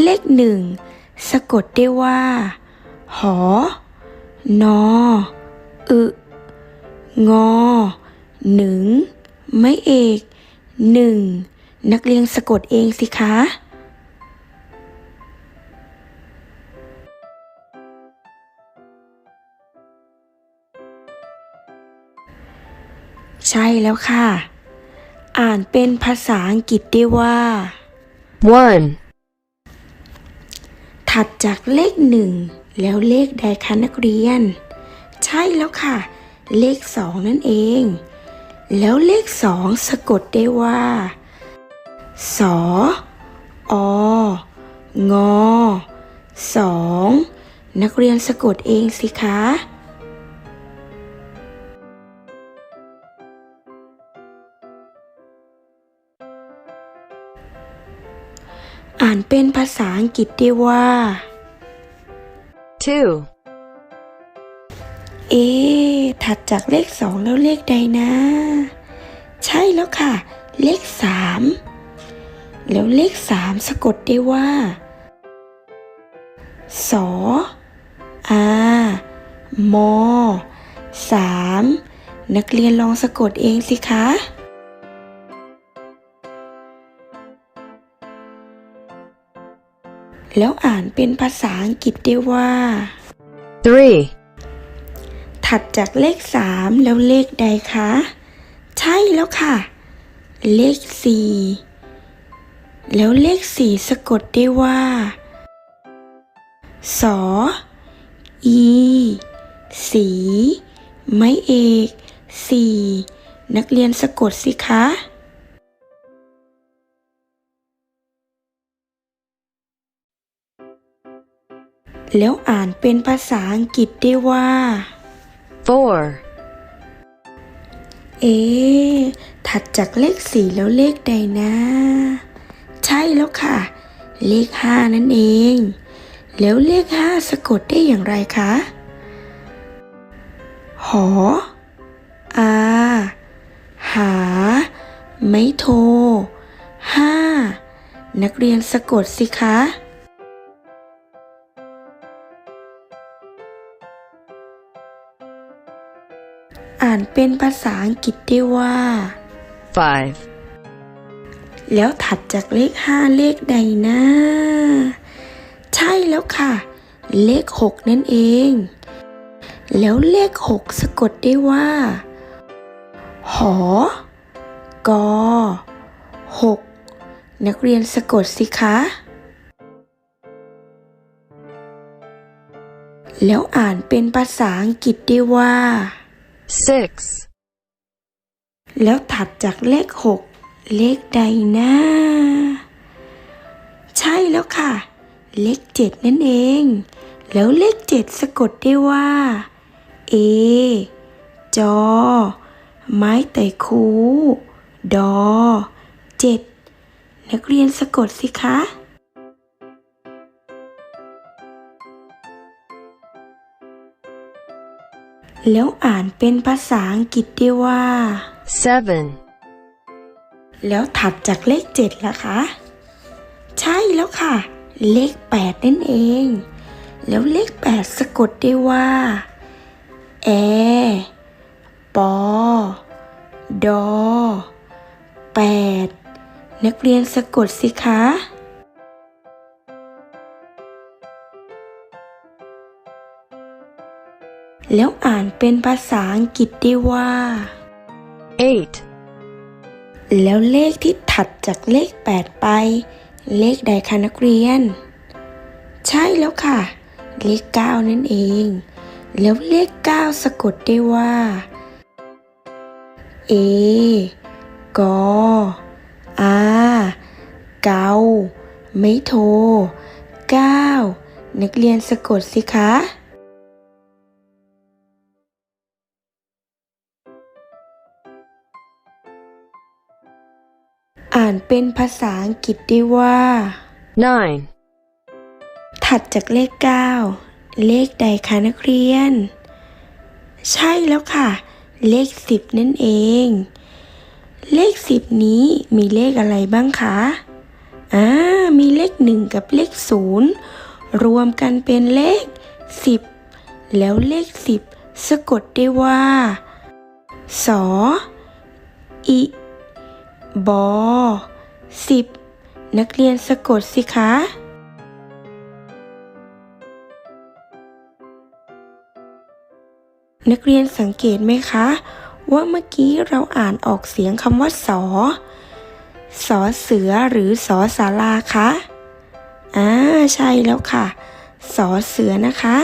เลขหนึ่งสะกดได้ว่า หอ นอ อึ งอ หนึ่ง ไม่เอก หนึ่ง นักเรียนสะกดเองสิคะใช่แล้วค่ะ อ่านเป็นภาษาอังกฤษได้ว่า one, ถัดจากเลขหนึ่งแล้วเลขใดคะนักเรียน ใช่แล้วค่ะ เลขสองนั่นเอง แล้วเลขสองสะกดได้ว่า สอองอสองนักเรียนสะกดเองสิคะ อ่านเป็นภาษาอังกฤษได้ว่า two, เอ๊ะถัดจากเลขสองแล้วเลขใดนะ ใช่แล้วค่ะ เลขสามแล้วเลขสามสะกดได้ว่า สออามอสามนักเรียนลองสะกดเองสิคะ แล้วอ่านเป็นภาษาอังกฤษได้ว่า three, ถัดจากเลขสามแล้วเลขใดคะ ใช่แล้วค่ะ เลขสี่แล้วเลขสี่สะกดได้ว่าสออีสีไม้เอกสี่นักเรียนสะกดสิคะ แล้วอ่านเป็นภาษาอังกฤษได้ว่า four, เอ๊ะถัดจากเลขสี่แล้วเลขใดนะ ใช่แล้วค่ะ เลขห้านั่นเอง แล้วเลขห้าสะกดได้อย่างไรคะ หอ อา หา ไม่โทรห้า นักเรียนสะกดสิคะานเป็นภาษาอังกฤษได้ว่า five, แล้วถัดจากเลขห้าเลขใดนะ ใช่แล้วค่ะ เลขหกนั่นเอง แล้วเลขหกสะกดได้ว่า หอกอหกนักเรียนสะกดสิคะ แล้วอ่านเป็นภาษาอังกฤษได้ว่า six, แล้วถัดจากเลขหกเลขใดนะใช่แล้วค่ะ เลขเจ็ดนั่นเอง แล้วเลขเจ็ดสะกดได้ว่า เอ จอ ไม้ไต่คู ดอเจ็ดนักเรียนสะกดสิคะ แล้วอ่านเป็นภาษาอังกฤษได้ว่า seven, แล้วถัดจากเลขเจ็ดล่ะคะ ใช่แล้วค่ะ เลขแปดนั่นเอง แล้วเลขแปดสะกดได้ว่าแอปอดอแปดนักเรียนสะกดสิคะ แล้วอ่านเป็นภาษาอังกฤษได้ว่า eight, แล้วเลขที่ถัดจากเลข 8 ไป เลขใดคะนักเรียน ใช่แล้วค่ะ เลข 9 นั่นเอง แล้วเลข 9 สะกดได้ว่า เอกออาเกาไม่โทร9นักเรียนสะกดสิคะ อ่านเป็นภาษาอังกฤษได้ว่า nine, ถัดจากเลข 9 เลขใดคะนักเรียน ใช่แล้วค่ะ เลข 10 นั่นเอง เลข 10 นี้มีเลขอะไรบ้างคะอ่ามีเลขหนึ่งกับเลขศูนย์รวมกันเป็นเลขสิบแล้วเลขสิบสะกดได้ว่าสออิ บอสิบนักเรียนสะกดสิคะ นักเรียนสังเกตไหมคะ ว่าเมื่อกี้เราอ่านออกเสียงคำว่าสอ สอเสือหรือสอสาราคะ อ่า ใช่แล้วค่ะ สอเสือนะคะ